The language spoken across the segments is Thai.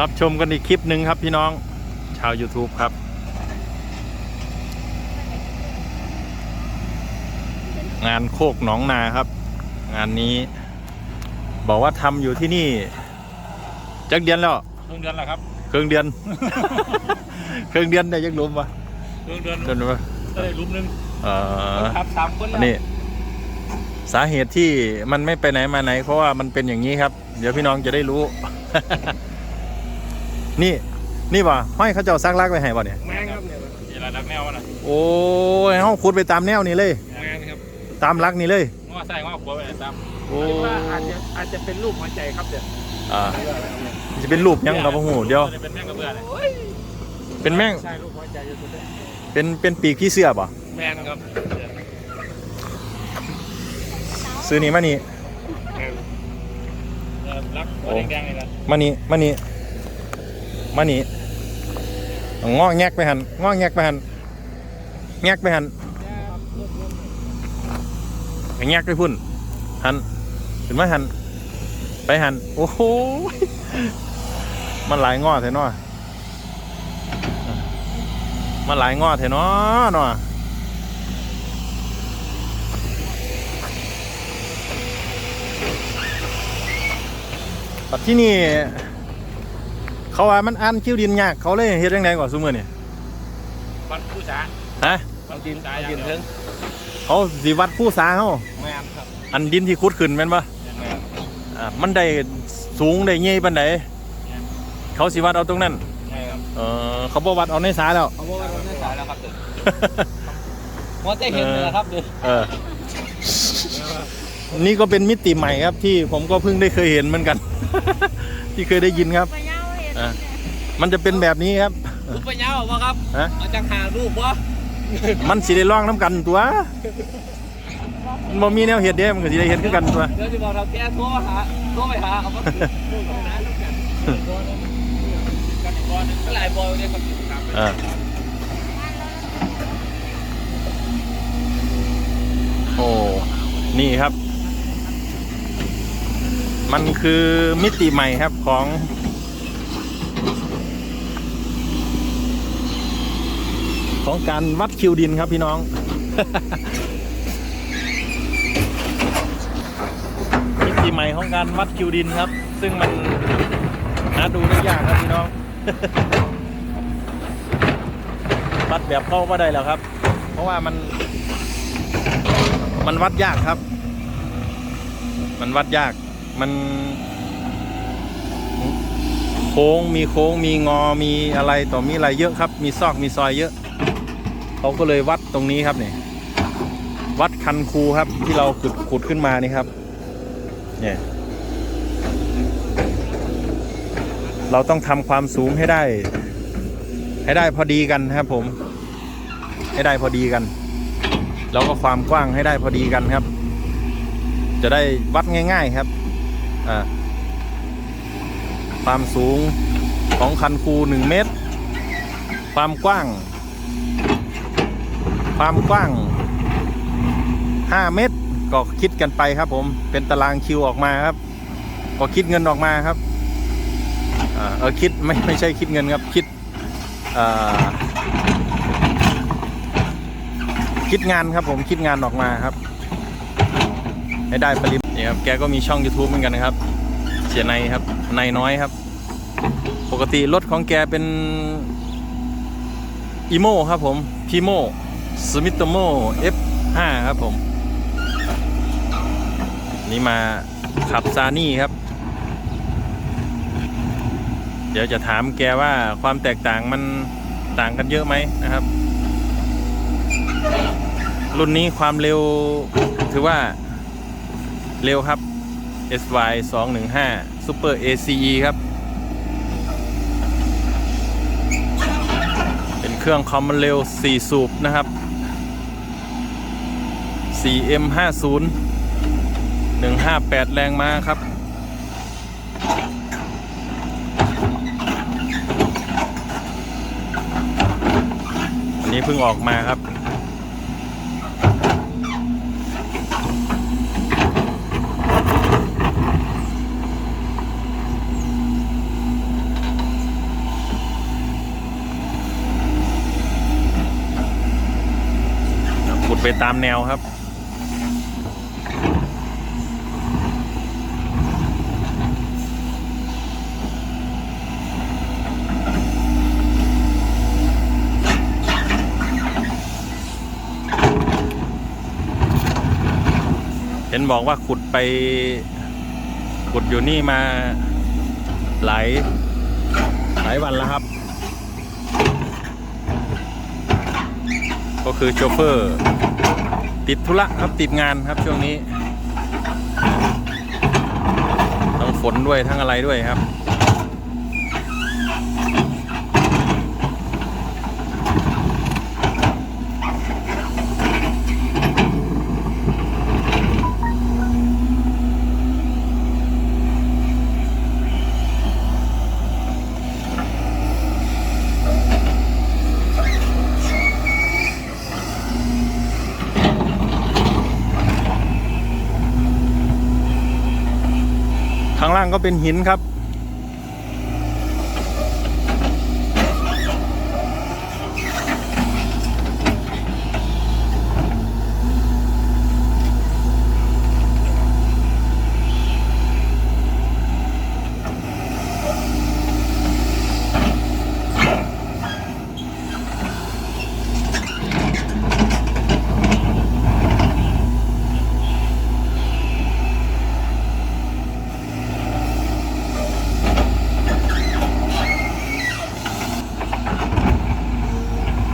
รับชมกันอีกคลิปหนึ่งครับพี่น้อง ชาว YouTube ครับ งานโคกหนองนาครับ งานนี้ บอกว่าทำอยู่ที่นี่จักเดือนแล้วครึ่งเดือนแล้วครับเครื่องเดือน เครื่องเดือนได้ยังรวมปะครึ่งเดือนเดือนปะได้รุมหนึงเอ่อครับสามคนอัแล้วนนี้สาเหตุที่มันไม่ไปไหนมาไหนเพราะว่ามันเป็นอย่างนี้ครับ เดี๋ยวพี่น้องจะได้รู้ นี่นี่ป่ะห้อยเขาเจ้าซักลักไว้ให้ป่ะเนี่ยแมงครับเนี่ยนี่ระดับแนววะนะโอ้ยเขาขุดไปตามแนวนี้เลย แมงครับตามลักนี่เลยง้อใส่ง้อขวาไปไหนตามโอ้คิดว่าอาจจะอาจจะเป็นรูปหัวใจครับเดี๋ยวอ่าจะเป็นรูปยังกับโอ้โหเดี๋ยวจะเป็นแมงกระเบื้อเลยเป็นแม่งใช่รูปหัวใจอยู่สุดเลยเป็นเป็นปีกพี่เสื้อป่ะแมงครับซื้อนี่มานี่เออรักหัวแดงๆนี่แหละมานี่มานี่ มานี่งอแงกไปหันงอแงกไปหันแงกไปหันแงกไปพุ่นหันถึงมาหันไปหันโอ้โหมันหลายงอแท้เนาะมันหลายงอแท้เนาะเนาะปัดที่นี่ เขาว่ามันอันคิ้วดินยากเขาเลยเฮ็ดยังไงก่อนซุมื้อนี่วัดผู้สาฮะวัดดินสายืนถึงเขาสิวัดผู้สาเฮาแมงครับอันดินที่ขุดขึ้นแม่นบ่แมงอ่ามันได้สูงได้ใหญ่ปานใดเขาสิวัดเอาตรงนั้นแมงครับเออเขาบ่วัดเอาในสาแล้วเขาบอกว่าเราได้สายแล้วครับเดี๋ยวหัวใจเห็นเลยครับเดี๋ยวเออนี่ก็เป็นมิติใหม่ครับที่ผมก็เพิ่งได้เคยเห็นเหมือนกัน ที่เคยได้ยินครับ ไปย่าเห็น อะ มันจะเป็นแบบนี้ครับ รูปปัญญาบอกว่าครับฮะ เอาจังหารูปวะมันสิได้ร้องน้ำกันตัวมันบ่มีแนวเฮ็ดเด้มันก็สิได้เฮ็ดคือกันตัว เดี๋ยวจะบอกเราแก้โทรหาโทรไปหาเอามาดูของน้าลูกกันกันบอลนึงก็หลายบอลเนี่ยครับครับอ่าโอ้ นี่ครับ มันคือมิติใหม่ครับของ ของการวัดคิวดินครับพี่น้องมิติใหม่ของการวัดคิวดินครับ ซึ่งมันหาดูได้ยากครับพี่น้อง วัดแบบเข้าก็ได้แล้วครับ เพราะว่ามัน มันวัดยากครับ มันวัดยากมันโค้งมีโค้งมีงอมีอะไรต่อมีอะไรเยอะครับ มีซอกมีซอยเยอะ เขาก็เลยวัดตรงนี้ครับเนี่ยวัดคันคูครับที่เราขุดขุดขึ้นมานี่ครับ เนี่ย เราต้องทำความสูงให้ได้ ให้ได้พอดีกันครับผม ให้ได้พอดีกันแล้วก็ความกว้างให้ได้พอดีกันครับ จะได้วัดง่าย ๆครับอ่าความสูงของคันคูหนึ่งเมตร ความกว้าง ความกว้าง 5 เมตร ก็คิดกันไปครับผมเป็นตารางคิวออกมาครับ ก็คิดเงินออกมาครับเออคิดไม่ไม่ใช่คิดเงินครับคิดคิดงานครับผมคิดงานออกมาครับให้ได้ปริมาณนี่ครับแกก็มีช่อง YouTube เหมือนกันนะครับเสียในครับในน้อยครับ ปกติรถของแกเป็นอีโมครับผมพีโม สมิ t โม F5 ครับผม นี่มาขับซานี่ครับ เดี๋ยวจะถามแกว่าความแตกต่างมันต่างกันเยอะไหมนะครับ รุ่นนี้ความเร็วถือว่าเร็วครับ SY 215 Super ACE ครับ เป็นเครื่องคอมมันเร็ว 4 สูบนะครับ 4M 50 158 แรงมาครับ อันนี้เพิ่งออกมาครับไปตามแนวครับ เห็นบอกว่าขุดไป ขุดอยู่นี่มาหลายหลายวันแล้วครับ ก็คือโชเฟอร์ ติดธุระครับติดงานครับช่วงนี้ ทั้งฝนด้วยทั้งอะไรด้วยครับ ข้างล่างก็เป็นหินครับ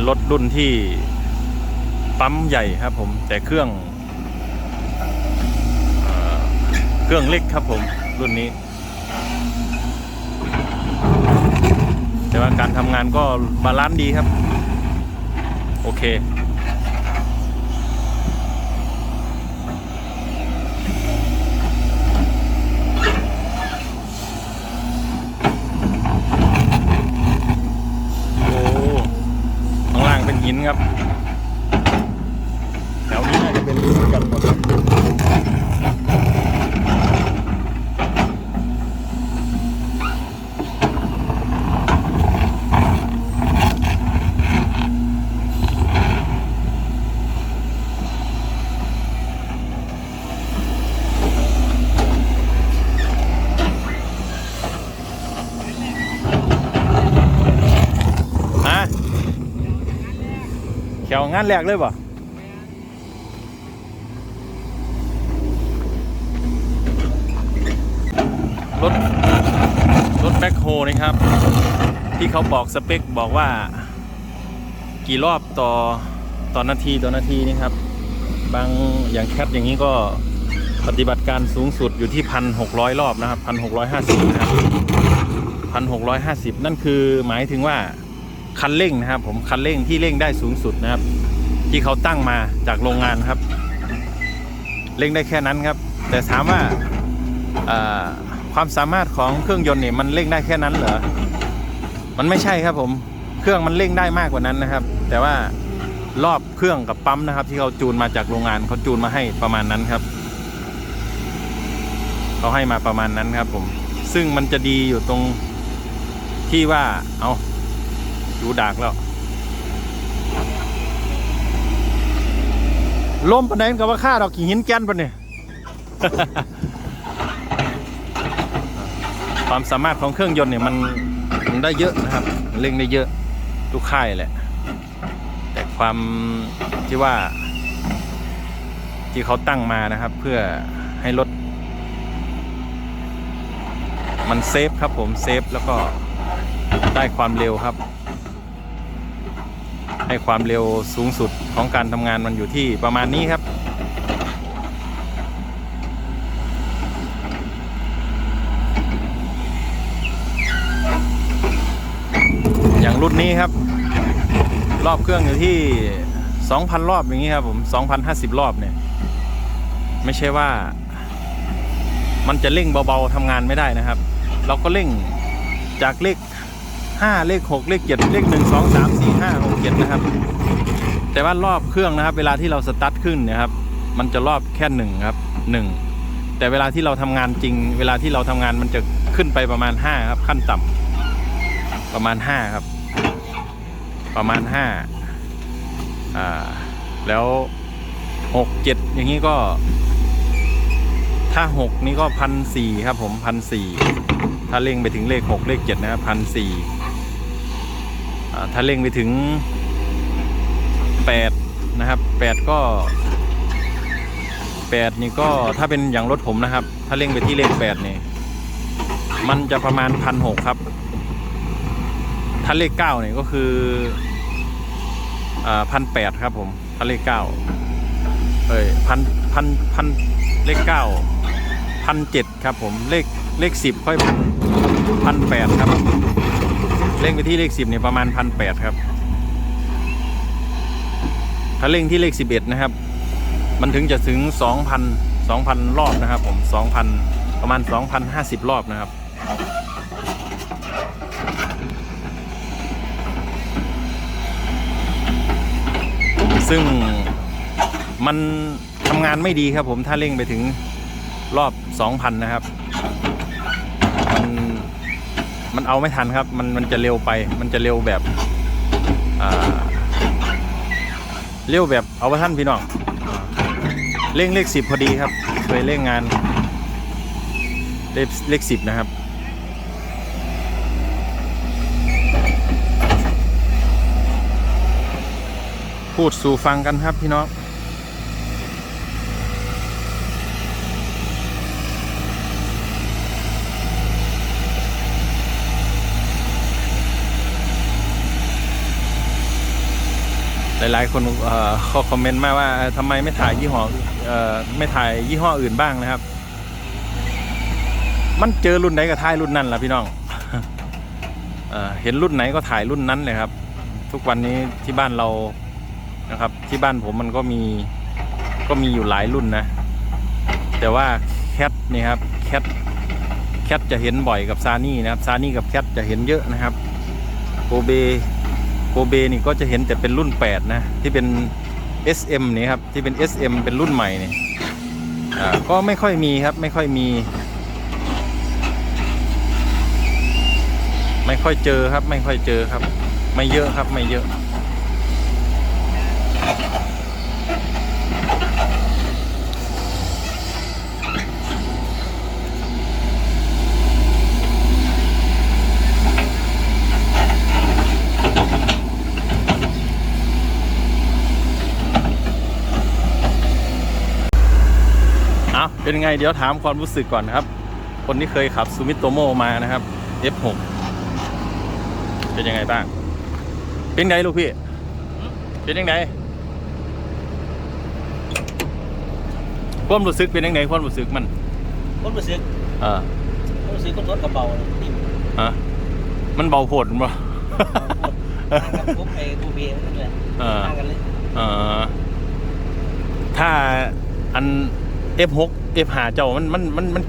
เป็นรถรุ่นที่ปั๊มใหญ่ครับผม แต่เครื่องเอเครื่องเล็กครับผมรุ่นนี้ แต่ว่าการทำงานก็บาลานซ์ดีครับ โอเค โอ้ ข้างล่าง เป็นหินครับแถวนี้น่าจะเป็นหินกันหมดเลยฮะแขวงานแรกเลยป่ะรถรถแบ็คโฮนี่ครับ ที่เขาบอกสเปคบอกว่า กี่รอบต่อต่อนาทีต่อนาทีนี่ครับ บางอย่างแคทอย่างนี้ก็ปฏิบัติการสูงสุดอยู่ที่พันหกร้อยรอบนะครับพันหกร้อยห้าสิบนะครับพันหกร้อยห้าสิบนั่นคือหมายถึงว่าคันเร่งนะครับ ผมคันเร่งที่เร่งได้สูงสุดนะครับ ที่เขาตั้งมาจากโรงงานครับ เร่งได้แค่นั้นครับ แต่ถามว่าความสามารถของเครื่องยนต์เนี่ยมันเร่งได้แค่นั้นเหรอ มันไม่ใช่ครับผม เครื่องมันเร่งได้มากกว่านั้นนะครับ แต่ว่ารอบเครื่องกับปั๊มนะครับ ที่เขาจูนมาจากโรงงานเขาจูนมาให้ประมาณนั้นครับเขาให้มาประมาณนั้นครับผม ซึ่งมันจะดีอยู่ตรงที่ว่า เอาดูดากแล้ว ลมปานไหนกับว่าค่าดอกกิ่หินแก่นปะเนี่ย ความสามารถของเครื่องยนต์เนี่ยมันมันได้เยอะนะครับเร่งได้เยอะทุกค่ายแหละ แต่ความที่ว่า ที่เขาตั้งมานะครับ เพื่อให้รถมันเซฟครับผมเซฟแล้วก็ได้ความเร็วครับ ให้ความเร็วสูงสุดของการทำงานมันอยู่ที่ประมาณนี้ครับอย่างรุ่นนี้ครับ รอบเครื่องอยู่ที่ 2,000 รอบอย่างนี้ครับผม 2,050 รอบเนี่ย ไม่ใช่ว่า มันจะเร่งเบาๆทำงานไม่ได้นะครับ เราก็เร่งจากเลข 5 เลข 6 เลข 7 เลข 1 2 3 4 5 6 7นะครับ แต่ว่ารอบเครื่องนะครับ เวลาที่เราสตาร์ทขึ้นนะครับ มันจะรอบแค่หนึ่งครับหนึ่งแต่เวลาที่เราทำงานจริง เวลาที่เราทำงานมันจะขึ้นไปประมาณ5ครับ ขั้นต่ำประมาณ5ครับ ประมาณ5อ่าแล้วหกเจ็ดอย่างนี้ก็ ถ้าหกนี่ก็พันสี่ครับผมพันสี่ถ้าเร่งไปถึงเลขหกเลขเจ็ดนะครับพันสี่ ถ้าเร่งไปถึงแปดนะครับแปดก็แปดนี่ก็ถ้าเป็นอย่างรถผมนะครับ ถ้าเร่งไปที่เลขแปดนี่มันจะประมาณพันหกครับ ถ้าเลขเก้าเนี่ยก็คือพันแปดครับผม ถ้าเลขเก้าเอ้ยพันพันพันเลขเก้าพันเจ็ดครับผม เลขเลขสิบค่อยพันแปดครับ เร่งไปที่เลขสิบเนี่ยประมาณพันแปดครับ ถ้าเร่งที่เลขสิบเอ็ดนะครับ มันถึงจะถึงสองพันสองพันรอบนะครับ ผมสองพันประมาณสองพันห้าสิบรอบนะครับซึ่งมันทำงานไม่ดีครับผมถ้าเร่งไปถึงรอบ 2,000 นะครับ มันเอาไม่ทันครับ มันมันจะเร็วไป มันจะเร็วแบบอ่าเร็วแบบเอาไว้ท่านพี่น้องเร่งเลขสิบพอดีครับ เคยเร่งงานเลขเลขสิบนะครับพูดสู่ฟังกันครับพี่น้อง หลายๆ คนเขาคอมเมนต์มาว่าเอ่อทำไมไม่ถ่ายยี่ห้ออไม่ถ่ายยี่ห้ออื่นบ้างนะครับ มันเจอรุ่นไหนก็ถ่ายรุ่นนั้นแหละพี่น้องเอเห็นรุ่นไหนก็ถ่ายรุ่นนั้นเลยครับ ทุกวันนี้ที่บ้านเรานะครับ ที่บ้านผมมันก็มีก็มีอยู่หลายรุ่นนะ แต่ว่าแคทนี่ครับแคทแคทจะเห็นบ่อยกับซานี่นะครับซานี่กับแคทจะเห็นเยอะนะครับโกเบ โกเบนี่ก็จะเห็นแต่เป็นรุ่น 8 นะ ที่เป็น SM นี่ครับ ที่เป็น SM เป็นรุ่นใหม่นี่ก็ไม่ค่อยมีครับ ไม่ค่อยมี ไม่ค่อยเจอครับ ไม่ค่อยเจอครับ ไม่เยอะครับไม่เยอะ เอาเป็นไงเดี๋ยวถามความรู้สึกก่อนนะครับ คนที่เคยขับซูมิโตโมมานะครับ F6 เป็นยังไงบ้าง เป็นไงลูกพี่ เป็นยังไงความรู้สึกเป็นยังไงความรู้สึกมันคนรู้สึกเออคนรู้สึกคนรถกระเป๋าเลยนี่ฮะมันเบาโผดมั้ยต่างกับพวกไอ้กูเบียนั่นเลยเออต่างกันเลยเออถ้าอัน F6 F5 เจ้ามันมันมันมัน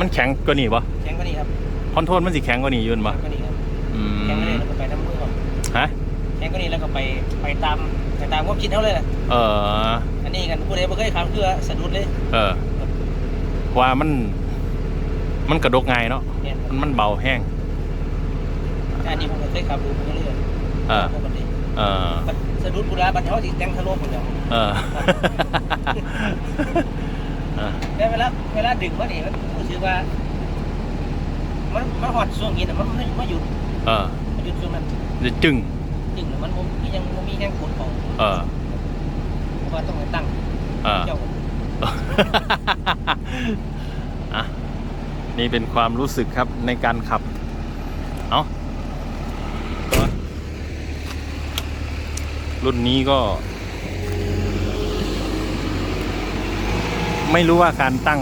มันแข็งกว่านี้ปะแข่งกันนี่ครับคอนโทรลมันสิแข็งกว่านี้อยืนปะแข่งกันนี่ครับอืแข่งกันมนี่แล้วก็ไปน้ำมือก่อนฮะแข่งกันนี่แล้วก็ไปไปตามไปตามความคิดเขาเลยแหละเอออันนี้กันผู้ใดบ่เคยขับคือสะดุดเลย เออ ว่ามัน มันกระดกง่ายเนาะเนี่ยมันมันเบาแห้งแต่อันนี้ผมก็เคยขับดูผมก็เลยเออ ปกติเออ สะดุดบุราบัดเขาที่แต่งทะลุหมดแล้ว เออเออแต่เวลาเวลาดึงมานี่มันรู้สึกว่า มันมันหอดช่วงนี้แต่มันไม่ไม่หยุดเออมันหยุดช่วงนั้นจะจึงดึงแล้วมันบ่มียังบ่มีแห้งกดของเออเพราะว่าต้องไปตั้งเออเจ้า อะนี่เป็นความรู้สึกครับในการขับ เอารุ่นนี้ก็ ไม่รู้ว่าการตั้ง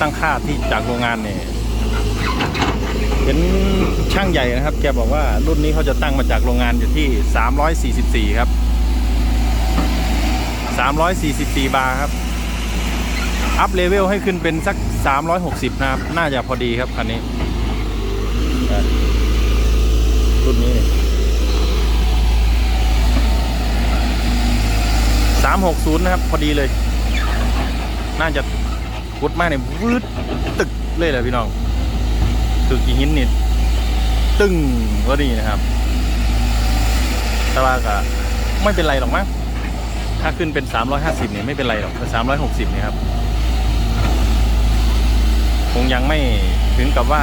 ตั้งค่าที่จากโรงงานเนี่ยเห็นช่างใหญ่นะครับ แกบอกว่ารุ่นนี้เขาจะตั้งมาจากโรงงานอยู่ที่ 344 ครับ 344 บาร์ครับ อัพเลเวลให้ขึ้นเป็นสัก 360 นะครับ น่าจะพอดีครับคันนี้ รุ่นนี้เนี่ย360 นะครับ พอดีเลย น่าจะกดมากเนี่ยวืดตึกเลยเลยพี่น้องคือกี่หินนี่ตึงพอดีนะครับ แต่ว่าก็ไม่เป็นไรหรอกมั้งถ้าขึ้นเป็น 350เนี่ยไม่เป็นไรหรอกแต่360เนี่ยครับ คงยังไม่ถึงกับว่า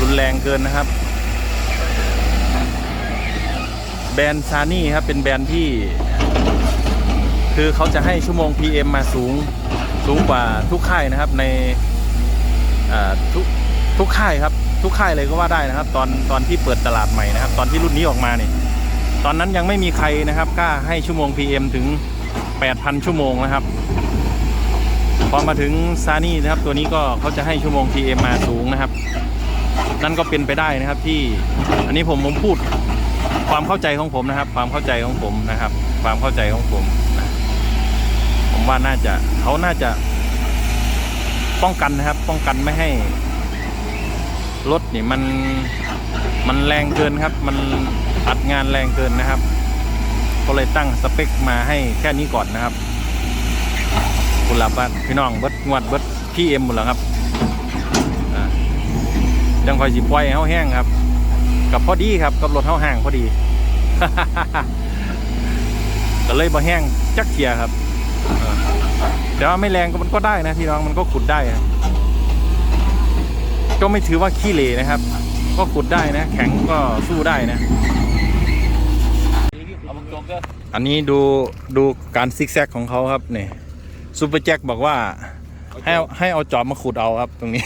รุนแรงเกินนะครับ แบรนด์ซานี่ครับเป็นแบรนด์ที่ คือเขาจะให้ชั่วโมง PM มาสูงสูงกว่าทุกค่ายนะครับในทุกทุกค่ายครับทุกค่ายเลยก็ว่าได้นะครับ ตอนตอนที่เปิดตลาดใหม่นะครับ ตอนที่รุ่นนี้ออกมาเนี่ยตอนนั้นยังไม่มีใครนะครับกล้าให้ชั่วโมง PM ถึง 8,000 ชั่วโมงนะครับ พอมาถึงซานี่นะครับ ตัวนี้ก็เขาจะให้ชั่วโมง PM มาสูงนะครับ นั่นก็เป็นไปได้นะครับที่อันนี้ผมผมพูดความเข้าใจของผมนะครับ ความเข้าใจของผมนะครับ ความเข้าใจของผม ผมว่าน่าจะเขาน่าจะป้องกันนะครับ ป้องกันไม่ให้รถนี่มันมันแรงเกินครับ มันอัดงานแรงเกินนะครับ ก็เลยตั้งสเปคมาให้แค่นี้ก่อนนะครับคุณหลับบ้านพี่น้องเบิดงวดเบิดพี่เอ็มหมดแล้วครับจังคอยสิปล่อยให้เฮาแห้งครับ กับพอดีครับกับรถเฮาห่างพอดีก็เลยบ่แห้งจักเทียครับ แต่ว่าไม่แรงก็มันก็ได้นะพี่น้องมันก็ขุดได้นะก็ไม่ถือว่าขี้เหร่นะครับ ก็ขุดได้นะ แข็งก็สู้ได้นะเอาบังจกเด้ออันนี้ดูดูการซิกแซกของเขาครับนี่ซูเปอร์แจ็คบอกว่าให้เอาให้เอาจอบมาขุดเอาครับตรงนี้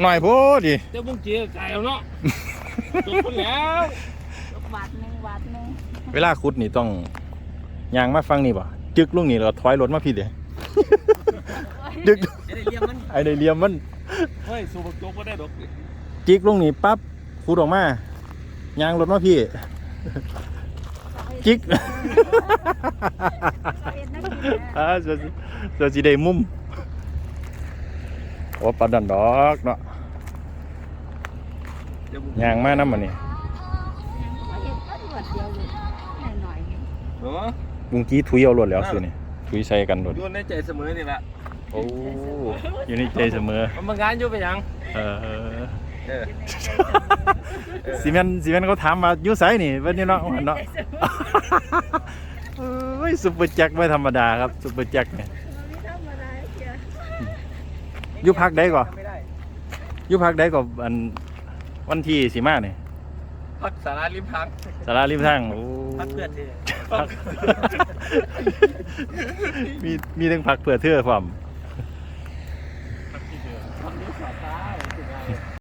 หน่อยโพดดิเจ้าบุ้งเจียไก่เอาเนาะจบคนแล้วบาทหนึ่งบาทหนึ่งเวลาขุดนี่ต้อง ยางมาฟังนี่ป่ะจึกลุงนี่เราถอยรถมาพี่เดียจึกจะได้เลี้ยงมันไอเดเลียมมันเฮ้ยสูบบังจกก็ได้ดอกจิกลุงนี่ปั๊บขุดออกมายางรถมาพี่ จิกเอ็ดนักกินอ่าจะจะจีได้มุมโอ้ปลาดันดอกเนาะเดี๋ยวบุ้งยางมาน้ำมันนี่เอ็ดก็หนวดเดียวอ ยู่หน่อยเนาะบุงกี้ถุยเอารวดแล้วสินี่ถุยใส่กันรวดอยู่ในใจเสมอนี่แหละโอ้อยู่ในใจเสมอมันมางานอยู่ไปยังเออเออเออซีเมนซีเมนเขาถามมาอยู่ไสนี่วันนี้เนาะวันเนาะเอ้ยซุปเปอร์แจ็คไม่ธรรมดาครับซุปเปอร์แจ็คเนี่ยไม่ธรรมดาเชียวอยู่พักได้ก่อนไม่ได้อยู่พักได้ก่อนอันวันที่สีมาเนี่ยพักสาราริมทางสาราริมทางโอ้ พักเพื่อนดิพักมีมีทั้งพักเพื่อเทื่อความ